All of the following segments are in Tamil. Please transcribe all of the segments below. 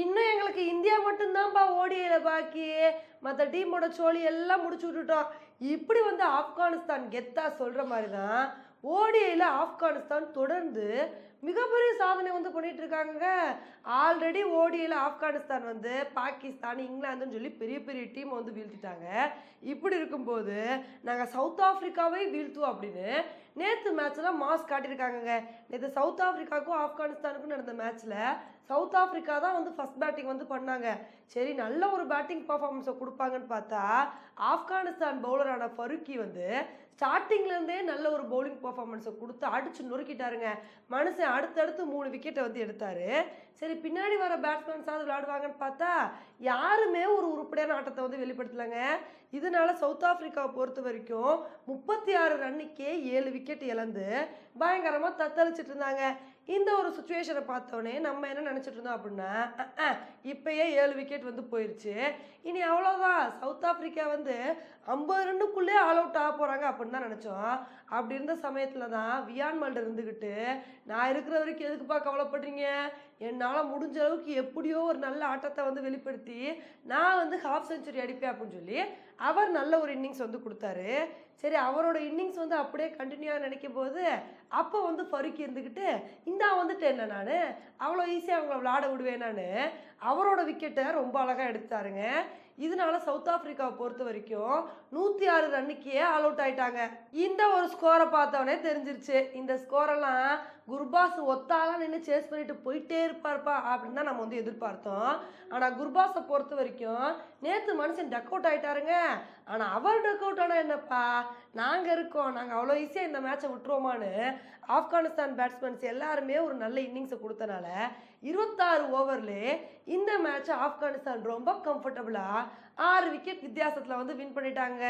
இன்னும் எங்களுக்கு இந்தியா மட்டும்தான்ப்பா ஓடியில் பாக்கி. மற்ற டீமோட சோழி எல்லாம் முடிச்சு விட்டுட்டோம். இப்படி வந்து ஆப்கானிஸ்தான் கெத்தா சொல்கிற மாதிரி தான் ஓடிஐயில் ஆப்கானிஸ்தான் தொடர்ந்து மிகப்பெரிய சாதனை வந்து பண்ணிட்டு இருக்காங்க ஆல்ரெடி ஓடிஐல ஆப்கானிஸ்தான் வந்து பாகிஸ்தான் இங்கிலாந்துன்னு சொல்லி பெரிய பெரிய டீம் வந்து வீழ்த்திட்டாங்க. இப்படி இருக்கும்போது நாங்கள் சவுத் ஆஃப்ரிக்காவே வீழ்த்துவோம் அப்படின்னு நேற்று மேட்ச்சில் மாஸ் காட்டியிருக்காங்கங்க. நேற்று சவுத் ஆஃப்ரிக்காவுக்கும் ஆப்கானிஸ்தானுக்கும் நடந்த மேட்ச்சில் சவுத் ஆஃப்ரிக்கா தான் வந்து ஃபர்ஸ்ட் பேட்டிங் வந்து பண்ணாங்க. சரி நல்ல ஒரு பேட்டிங் பர்ஃபார்மன்ஸை கொடுப்பாங்கன்னு பார்த்தா ஆப்கானிஸ்தான் பவுலரான ஃபருக்கி வந்து ஸ்டார்டிங்லேருந்தே நல்ல ஒரு பவுலிங் பர்ஃபார்மன்ஸை கொடுத்து அடிச்சு நொறுக்கிட்டாருங்க. மனுஷன் அடுத்தடுத்து மூணு விக்கெட்டை வந்து எடுத்தாரு. சரி பின்னாடி வர பேட்ஸ்மேன்ஸாவது விளையாடுவாங்கன்னு பார்த்தா யாருமே ஒரு உருப்படியான ஆட்டத்தை வந்து வெளிப்படுத்தலைங்க. இதனால சவுத் ஆஃப்ரிக்காவை பொறுத்த வரைக்கும் முப்பத்தி ஆறு ரன்னுக்கே ஏழு விக்கெட் இழந்து பயங்கரமாக தத்தளிச்சிட்டு இருந்தாங்க. இந்த ஒரு சுச்சுவேஷனை பார்த்தோன்னே நம்ம என்ன நினச்சிட்டு இருந்தோம் அப்படின்னா இப்போயே ஏழு விக்கெட் வந்து போயிடுச்சு இனி அவ்வளோதான் சவுத் ஆப்பிரிக்கா வந்து ஐம்பது ரன்னுக்குள்ளே ஆல் அவுட் ஆக போகிறாங்க அப்படின்னு தான் நினச்சோம். அப்படி இருந்த சமயத்தில் தான் வியான் மல்டர் இருந்துக்கிட்டு நான் இருக்கிற வரைக்கும் எதுக்குப்பா கவலைப்படுறீங்க? என்னால் முடிஞ்ச அளவுக்கு எப்படியோ ஒரு நல்ல ஆட்டத்தை வந்து வெளிப்படுத்தி நான் வந்து ஹாஃப் செஞ்சுரி அடிப்பேன் அப்படின்னு சொல்லி அவர் நல்ல ஒரு இன்னிங்ஸ் வந்து கொடுத்தாரு. சரி அவரோட இன்னிங்ஸ் வந்து அப்படியே கண்டினியூவாக நினைக்கும் போது அப்போ வந்து ஃபருக்கி இருந்துக்கிட்டு இந்தா வந்துட்டேன்ல நான்? அவ்வளோ ஈஸியாக அவங்கள விளாட விடுவேன் நான். அவரோட விக்கெட்டை ரொம்ப அழகாக எடுத்தாருங்க. இதனால சவுத் ஆப்பிரிக்காவை பொறுத்த வரைக்கும் நூற்றி ஆறு ரன்னுக்கே ஆல் அவுட் ஆயிட்டாங்க. இந்த ஒரு ஸ்கோரை பார்த்தவொடனே தெரிஞ்சிருச்சு. இந்த ஸ்கோரெல்லாம் குர்பாஸ் ஒத்தாலாம் நின்று சேஸ் பண்ணிட்டு போயிட்டே இருப்பார்ப்பா அப்படின்னு தான் நம்ம வந்து எதிர்பார்த்தோம். ஆனால் குர்பாஸை பொறுத்த வரைக்கும் நேற்று மனுஷன் டக் அவுட் ஆயிட்டாருங்க. ஆனால் அவர் டக் அவுட் ஆனால் என்னப்பா? நாங்கள் இருக்கோம். நாங்கள் அவ்வளோ ஈஸியாக இந்த மேட்சை விட்டுருவோமான்னு ஆப்கானிஸ்தான் பேட்ஸ்மேன்ஸ் எல்லாருமே ஒரு நல்ல இன்னிங்ஸை கொடுத்தனால இருபத்தாறு ஓவர்லே இந்த மேட்சை ஆப்கானிஸ்தான் ரொம்ப கம்ஃபர்டபுளாக ஆறு விக்கெட் வித்தியாசத்தில் வந்து வின் பண்ணிட்டாங்க.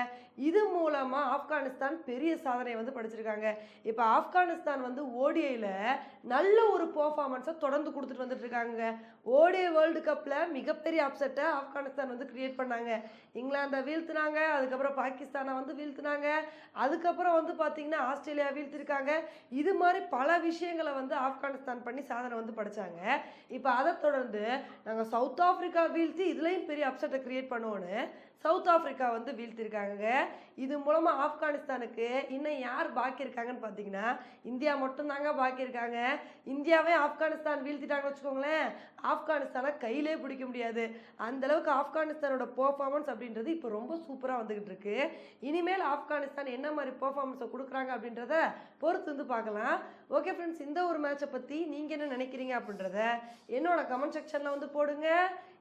இது மூலமாக ஆப்கானிஸ்தான் பெரிய சாதனை வந்து படிச்சிருக்காங்க. இப்போ ஆப்கானிஸ்தான் வந்து ஓடிஐயில் நல்ல ஒரு பர்ஃபார்மன்ஸை தொடர்ந்து கொடுத்துட்டு வந்துட்டு இருக்காங்க. ஓடிஐ வேர்ல்டு கப்பில் மிகப்பெரிய அப்செட்டை ஆப்கானிஸ்தான் வந்து கிரியேட் பண்ணாங்க. இங்கிலாந்தை வீழ்த்துனாங்க அதுக்கப்புறம் பாகிஸ்தானை வந்து வீழ்த்துனாங்க. அதுக்கப்புறம் வந்து பார்த்தீங்கன்னா ஆஸ்திரேலியா வீழ்த்திருக்காங்க. இது மாதிரி பல விஷயங்களை வந்து ஆப்கானிஸ்தான் பண்ணி சாதனை வந்து படைச்சாங்க. இப்போ அதை தொடர்ந்து நாங்கள் சவுத் ஆஃப்ரிக்கா வீழ்த்தி இதுலேயும் பெரிய அப்செட்டை கிரியேட் பண்ணுவோன்னு சவுத் ஆஃப்ரிக்கா வந்து வீழ்த்திருக்காங்க இது மூலமாக ஆப்கானிஸ்தானுக்கு இன்னும் யார் பாக்கி இருக்காங்கன்னு பார்த்தீங்கன்னா இந்தியா மட்டும்தாங்க பாக்கி இருக்காங்க. இந்தியாவே ஆப்கானிஸ்தான் வீழ்த்திட்டாங்கன்னு வச்சுக்கோங்களேன். ஆப்கானிஸ்தானை கையிலே பிடிக்க முடியாது. அந்தளவுக்கு ஆப்கானிஸ்தானோட பர்ஃபார்மன்ஸ் அப்படின்றது இப்போ ரொம்ப சூப்பராக வந்துக்கிட்டு இருக்கு. இனிமேல் ஆப்கானிஸ்தான் என்ன மாதிரி பர்ஃபார்மன்ஸை கொடுக்குறாங்க அப்படின்றத பொறுத்து வந்து பார்க்கலாம் ஓகே ஃப்ரெண்ட்ஸ் இந்த ஒரு மேட்சை பற்றி நீங்கள் என்ன நினைக்கிறீங்க அப்படின்றத என்னோட கமெண்ட் செக்ஷனில் வந்து போடுங்க.